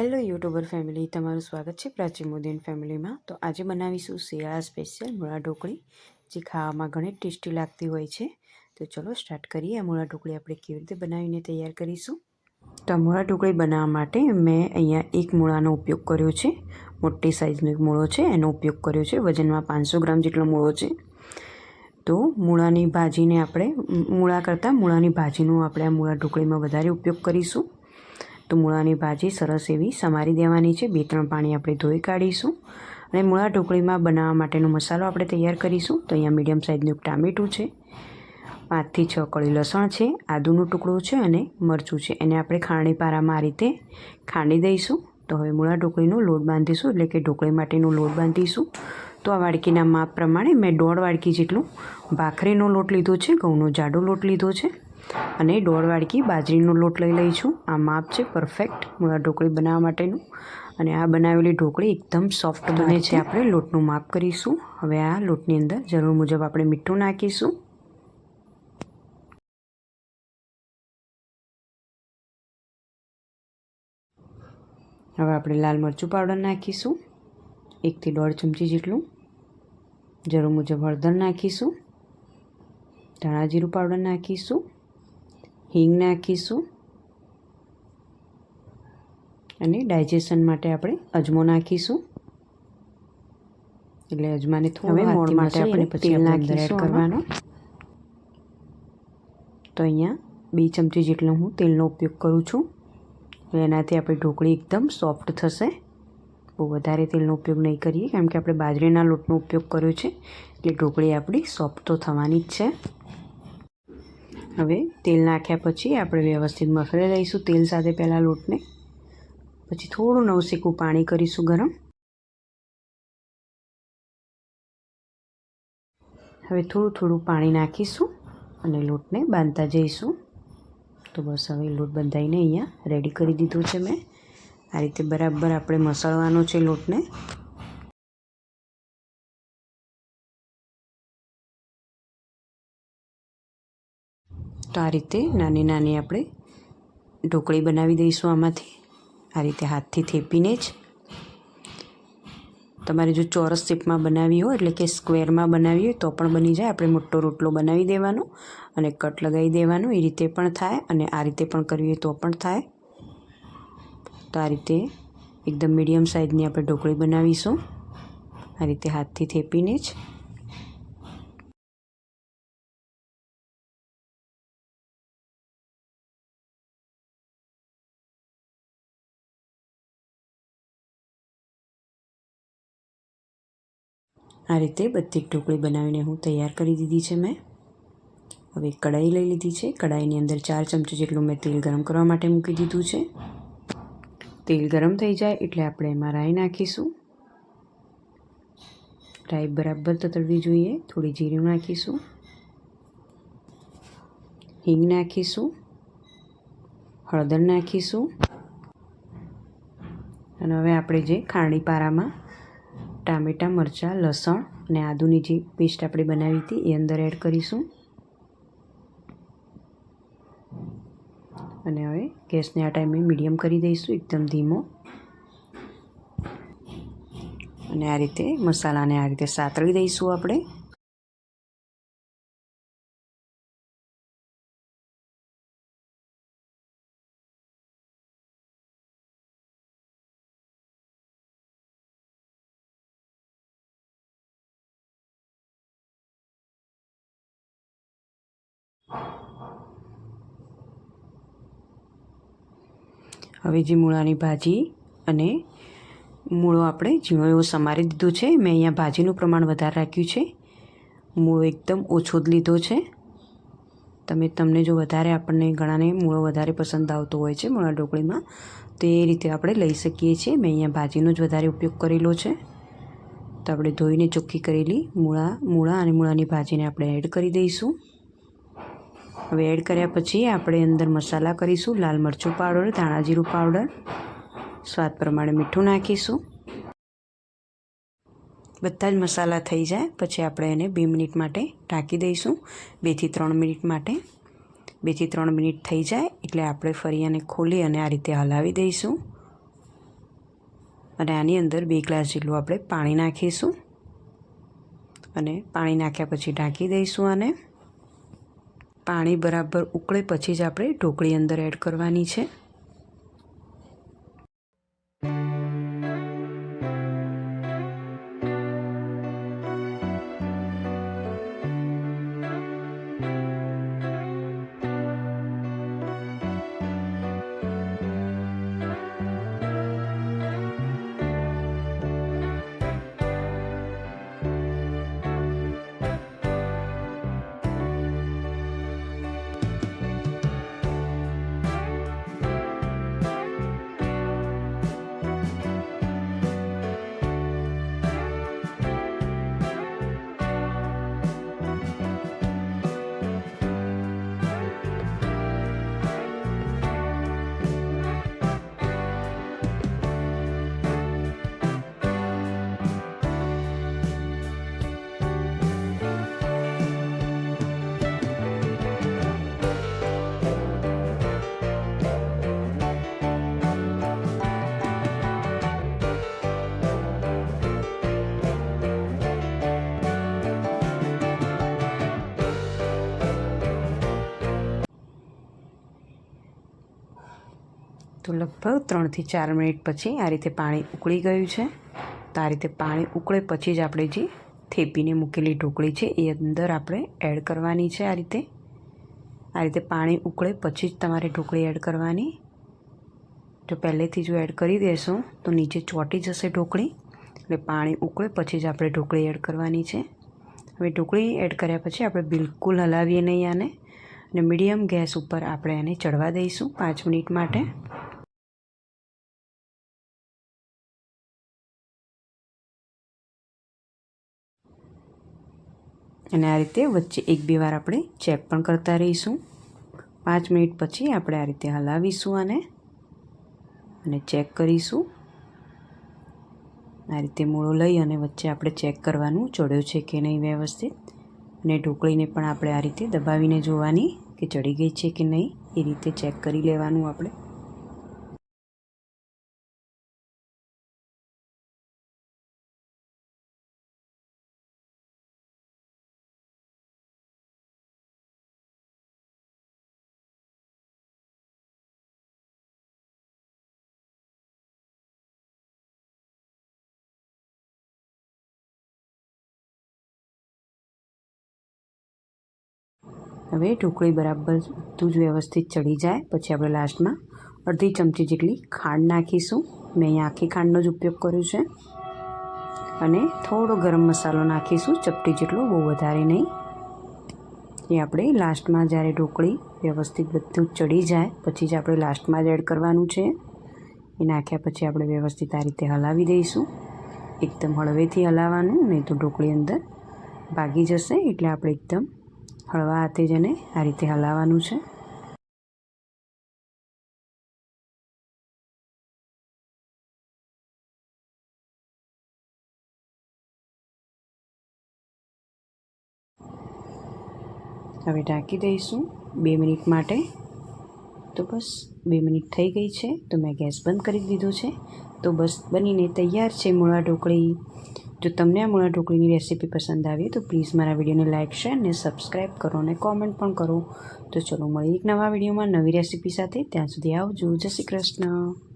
Hello YouTuber family, તમારું સ્વાગત છે પ્રાચી મોદીન ફેમિલીમાં. તો આજે બનાવીશું શિયાળા સ્પેશિયલ મૂળા ઢોકળી, જે ખાવામાં ઘણી ટેસ્ટી લાગતી હોય છે. તો ચલો સ્ટાર્ટ કરીએ. આ મૂળા ઢોકળી આપણે કેવી રીતે બનાવીને તૈયાર કરીશું? તો આ મૂળા ઢોકળી બનાવવા માટે મેં અહીંયા એક મૂળાનો ઉપયોગ કર્યો છે. મોટી સાઇઝનો એક મૂળો છે. એનો ઉપયોગ કર્યો છે. વજનમાં પાંચસો ગ્રામ જેટલો મૂળો છે. તો મૂળાની ભાજીને આપણે, મૂળા કરતાં મૂળાની ભાજીનો આપણે આ મૂળા ઢોકળીમાં વધારે ઉપયોગ કરીશું. તો મૂળાની ભાજી સરસ એવી સમારી દેવાની છે. બે ત્રણ પાણી આપણે ધોઈ કાઢીશું અને મૂળા ઢોકળીમાં બનાવવા માટેનો મસાલો આપણે તૈયાર કરીશું. તો અહીંયા મીડિયમ સાઇઝનું ટામેટું છે, પાંચથી છ કળી લસણ છે, આદુનો ટુકડો છે અને મરચું છે. એને આપણે ખાંડી પારામાં આ રીતે ખાંડી દઈશું. તો હવે મૂળા ઢોકળીનો લોટ બાંધીશું એટલે કે ઢોકળી માટેનો લોટ બાંધીશું. તો આ વાડકીના માપ પ્રમાણે મેં દોઢ વાડકી જેટલું ભાખરીનો લોટ લીધો છે, ઘઉંનો જાડો લોટ લીધો છે. અને દોઢ વાડકી બાજરીનો લોટ લઈ લઈ છું આ માપ છે પરફેક્ટ ઢોકળી બનાવવા માટેનું. અને આ બનાવેલી ઢોકળી એકદમ સોફ્ટ બને છે. આપણે લોટનું માપ કરીશું. હવે આ લોટની અંદર જરૂર મુજબ આપણે મીઠું નાખીશું. હવે આપણે લાલ મરચું પાવડર નાખીશું. એકથી દોઢ ચમચી જેટલું. જરૂર મુજબ હળદર નાખીશું. ધાણા જીરું પાવડર નાખીશું. હિંગ નાખીશું. અને ડાયજેશન માટે આપણે અજમો નાખીશું. એટલે અજમાને થોડું મોડ માટે આપણે પછી અંદર એડ કરવાનો. તો અહીંયા બે ચમચી જેટલો હું તેલનો ઉપયોગ કરું છું. એનાથી આપણી ઢોકળી એકદમ સોફ્ટ થશે. બહુ વધારે તેલનો ઉપયોગ નહીં કરીએ કેમ કે આપણે બાજરીના લોટનો ઉપયોગ કર્યો છે. એટલે ઢોકળી આપણી સોફ્ટ તો થવાની જ છે. હવે તેલ નાખ્યા પછી આપણે વ્યવસ્થિત મસળી લઈશું તેલ સાથે પહેલાં લોટને. પછી થોડું નવશેકું પાણી કરીશું ગરમ. હવે થોડું થોડું પાણી નાખીશું અને લોટને બાંધતા જઈશું. તો બસ હવે લોટ બંધાઈને અહીંયા રેડી કરી દીધું છે મેં. આ રીતે બરાબર આપણે મસળવાનો છે લોટને. તો આ રીતે નાની નાની આપણે ઢોકળી બનાવી દઈશું આમાંથી. આ રીતે હાથથી થેપીને જ. તમારે જો ચોરસ શેપમાં બનાવી હોય એટલે કે સ્ક્વેરમાં બનાવી હોય તો પણ બની જાય. આપણે મોટો રોટલો બનાવી દેવાનો અને કટ લગાવી દેવાનો. એ રીતે પણ થાય અને આ રીતે પણ કરવી હોય તો પણ થાય. તો આ રીતે એકદમ મીડિયમ સાઇઝની આપણે ઢોકળી બનાવીશું. આ રીતે હાથથી થેપીને જ. આ રીતે બધી ઢોકળી બનાવીને હું તૈયાર કરી દીધી છે મેં. હવે કઢાઈ લઈ લીધી છે. કઢાઈની અંદર ચાર ચમચી જેટલું મેં તેલ ગરમ કરવા માટે મૂકી દીધું છે. તેલ ગરમ થઈ જાય એટલે આપણે એમાં રાઈ નાખીશું. રાઈ બરાબર તતડવી જોઈએ. થોડી જીરું નાખીશું. હિંગ નાખીશું. હળદર નાખીશું. અને હવે આપણે જે ખાંડી પારામાં ટામેટાં, મરચાં, લસણ અને આદુની જે પેસ્ટ આપણે બનાવી હતી એ અંદર એડ કરીશું. અને હવે ગેસને આ ટાઈમે મીડિયમ કરી દઈશું, એકદમ ધીમો. અને આ રીતે મસાલાને આ રીતે સાતળી દઈશું આપણે. હવે જે મૂળાની ભાજી અને મૂળો આપણે ઝીણો એવો સમારી દીધો છે. મેં અહીંયા ભાજીનું પ્રમાણ વધારે રાખ્યું છે. મૂળો એકદમ ઓછો જ લીધો છે. તમે તમને જો વધારે આપણને ઘણાને મૂળો વધારે પસંદ આવતો હોય છે મૂળા ઢોકળીમાં, તો એ રીતે આપણે લઈ શકીએ છીએ. મેં અહીંયા ભાજીનો જ વધારે ઉપયોગ કરેલો છે. તો આપણે ધોઈને ચોખ્ખી કરેલી મૂળા મૂળા અને મૂળાની ભાજીને આપણે એડ કરી દઈશું. હવે એડ કર્યા પછી આપણે અંદર મસાલા કરીશું. લાલ મરચું પાવડર ધાણા જીરું પાવડર સ્વાદ પ્રમાણે મીઠું નાખીશું. બધા જ મસાલા થઈ જાય. પછી આપણે એને બે મિનિટ માટે ઢાંકી દઈશું. બેથી ત્રણ મિનિટ માટે. બેથી ત્રણ મિનિટ થઈ જાય એટલે આપણે ફરી એને ખોલી અને આ રીતે હલાવી દઈશું. અને આની અંદર બે ગ્લાસ જેટલું આપણે પાણી નાખીશું. અને પાણી નાખ્યા પછી ઢાંકી દઈશું આને. પાણી બરાબર ઉકળે પછી જ આપણે ઢોકળી અંદર એડ કરવાની છે. તો લગભગ ત્રણથી ચાર મિનિટ પછી આ રીતે પાણી ઉકળી ગયું છે. તો આ રીતે પાણી ઉકળે પછી જ આપણે જે થેપીને મૂકેલી ઢોકળી છે એ અંદર આપણે એડ કરવાની છે આ રીતે. આ રીતે પાણી ઉકળે પછી જ તમારે ઢોકળી એડ કરવાની. જો પહેલેથી જો એડ કરી દેશો તો નીચે ચોંટી જશે ઢોકળી. એટલે પાણી ઉકળે પછી જ આપણે ઢોકળી એડ કરવાની છે. હવે ઢોકળી એડ કર્યા પછી આપણે બિલકુલ હલાવીએ નહીં આને. અને મીડિયમ ગેસ ઉપર આપણે એને ચડવા દઈશું પાંચ મિનિટ માટે. અને આ રીતે વચ્ચે એક બે વાર આપણે ચેક પણ કરતા રહીશું. પાંચ મિનિટ પછી આપણે આ રીતે હલાવીશું આને અને ચેક કરીશું. આ રીતે મૂળો લઈ અને વચ્ચે આપણે ચેક કરવાનું ચડ્યો છે કે નહીં વ્યવસ્થિત. અને ઢોકળીને પણ આપણે આ રીતે દબાવીને જોવાની કે ચડી ગઈ છે કે નહીં એ રીતે ચેક કરી લેવાનું આપણે. હવે ઢોકળી બરાબર બધું જ વ્યવસ્થિત ચડી જાય, પછી આપણે લાસ્ટમાં અડધી ચમચી જેટલી ખાંડ નાખીશું. મેં અહીંયા આખી ખાંડનો જ ઉપયોગ કર્યો છે. અને થોડો ગરમ મસાલો નાખીશું, ચપટી જેટલો, બહુ વધારે નહીં. એ આપણે લાસ્ટમાં જ્યારે ઢોકળી વ્યવસ્થિત બધું ચડી જાય, પછી જ આપણે લાસ્ટમાં જ એડ કરવાનું છે. એ નાખ્યા પછી આપણે વ્યવસ્થિત આ રીતે હલાવી દઈશું. એકદમ હળવેથી હલાવવાનું, નહીં તો ઢોકળી અંદર ભાગી જશે, એટલે આપણે એકદમ હળવા હાથે જ એને આ રીતે હલાવવાનું છે. હવે ઢાંકી દઈશું બે મિનિટ માટે. તો બસ બે મિનિટ થઈ ગઈ છે. તો મેં ગેસ બંધ કરી દીધો છે. તો બસ બનીને તૈયાર છે મૂળા ઢોકળી. જો તમને આ મૂળા ઢોકળીની રેસીપી પસંદ આવી તો પ્લીઝ મારા વિડીયોને લાઇક, શેર અને સબસ્ક્રાઈબ કરો અને કોમેન્ટ પણ કરો. તો ચલો મળી એક નવા વિડીયોમાં નવી રેસીપી સાથે. ત્યાં સુધી આવજો. જય શ્રી કૃષ્ણ.